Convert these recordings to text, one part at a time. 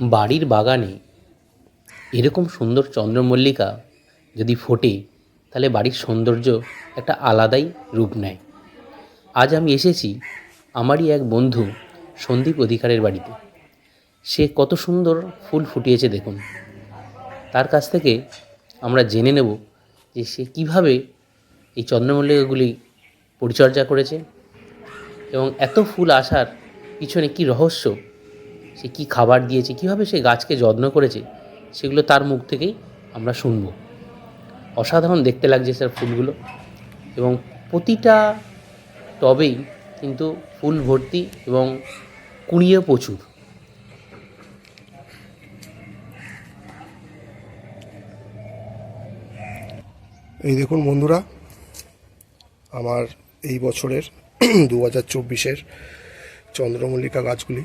বাড়ির বাগানে এরকম সুন্দর চন্দ্রমল্লিকা যদি ফোটে, তাহলে বাড়ির সৌন্দর্য একটা আলাদাই রূপ নেয়। আজ আমি এসেছি আমারই এক বন্ধু সন্দীপ অধিকারের বাড়িতে। সে কত সুন্দর ফুল ফুটিয়েছে দেখুন। তার কাছ থেকে আমরা জেনে নেব যে সে কীভাবে এই চন্দ্রমল্লিকাগুলি পরিচর্যা করেছে এবং এত ফুল আসার পিছনে কী রহস্য সে কী খাবার দিয়েছে, কীভাবে সে গাছকে যত্ন করেছে, সেগুলো তার মুখ থেকেই আমরা শুনব। অসাধারণ দেখতে লাগছে স্যার ফুলগুলো। এবং প্রতিটা টবেই কিন্তু ফুল ভর্তি এবং কুড়িয়ে প্রচুর। এই দেখুন বন্ধুরা, আমার এই বছরের দু হাজার চব্বিশের চন্দ্রমল্লিকা গাছগুলি।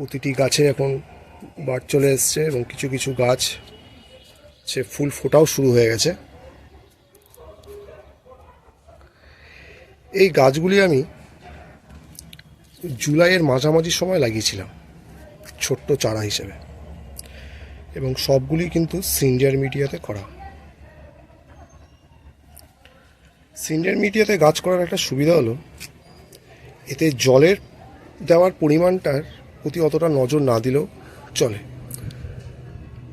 প্রতিটি গাছে এখন বাট চলে এসছে এবং কিছু কিছু গাছ সে ফুল ফোটাও শুরু হয়ে গেছে। এই গাছগুলি আমি জুলাইয়ের মাঝামাঝি সময় লাগিয়েছিলাম, ছোট্ট চারা হিসেবে। এবং সবগুলি কিন্তু সিন্ডিয়ার মিডিয়াতে করা। সিন্ডার মিডিয়াতে গাছ করার একটা সুবিধা হলো, এতে জলের দেওয়ার পরিমাণটার প্রতি অতটা নজর না দিলেও চলে।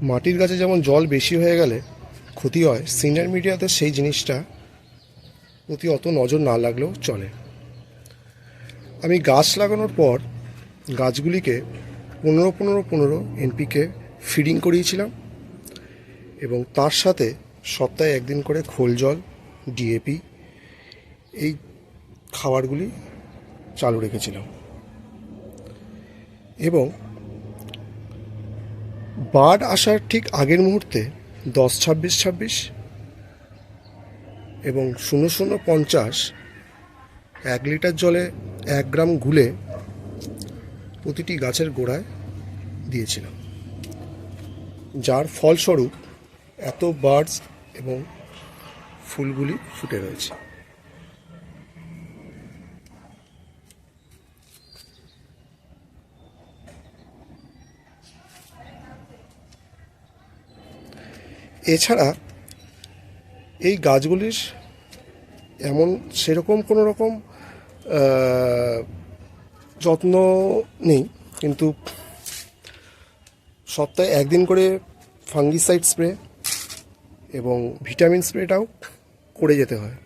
মাটির গাছে যেমন জল বেশি হয়ে গেলে ক্ষতি হয় সিন্ডার মিডিয়াতে সেই জিনিসটা প্রতি অত নজর না লাগলেও চলে। আমি গাছ লাগানোর পর গাছগুলিকে পনেরো পনেরো পনেরো এনপিকে ফিডিং করিয়েছিলাম এবং তার সাথে সপ্তাহে একদিন করে খোল জল, ডিএপি এই খাবারগুলি চালু রেখেছিলাম। এবং বার্ড আসার ঠিক আগের মুহূর্তে দশ ছাব্বিশ ছাব্বিশ এবং শূন্য শূন্য পঞ্চাশ এক লিটার জলে এক গ্রাম গুলে প্রতিটি গাছের গোড়ায় দিয়েছিলাম। যার ফলস্বরূপ এত বার্ডস এবং ফুলগুলি ফুটে রয়েছে। এছাড়া এই গাছগুলির এমন সেরকম কোনো রকম যত্ন নেই, কিন্তু সপ্তাহে একদিন করে ফাঙ্গিসাইড স্প্রে এবং ভিটামিন স্প্রেটাও করে যেতে হয়।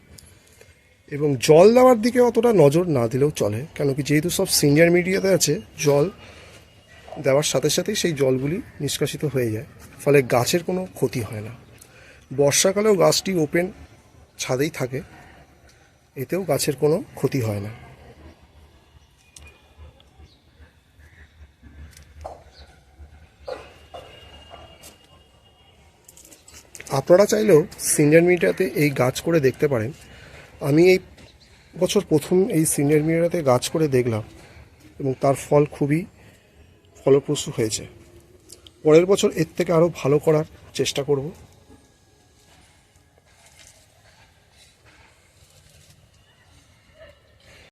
এবং জল দেওয়ার দিকে অতটা নজর না দিলেও চলে কেন কি যেহেতু সব সিনিয়র মিডিয়াতে আছে, জল দেওয়ার সাথে সাথেই সেই জলগুলি নিষ্কাশিত হয়ে যায়। ফলে গাছের কোনো ক্ষতি হয় না। বর্ষাকালেও গাছটি ওপেন ছাদেই থাকে। এতেও গাছের কোনো ক্ষতি হয় না। আপনারা চাইলেও সিনিয়র মিডিয়াতে এই গাছ করে দেখতে পারেন। আমি এই বছর প্রথম এই সিনিয়র মিডিয়াতে গাছ করে দেখলাম এবং তার ফল খুবই ফলপ্রসূ হয়েছে। পরের বছর এর থেকে আরও ভালো করার চেষ্টা করব।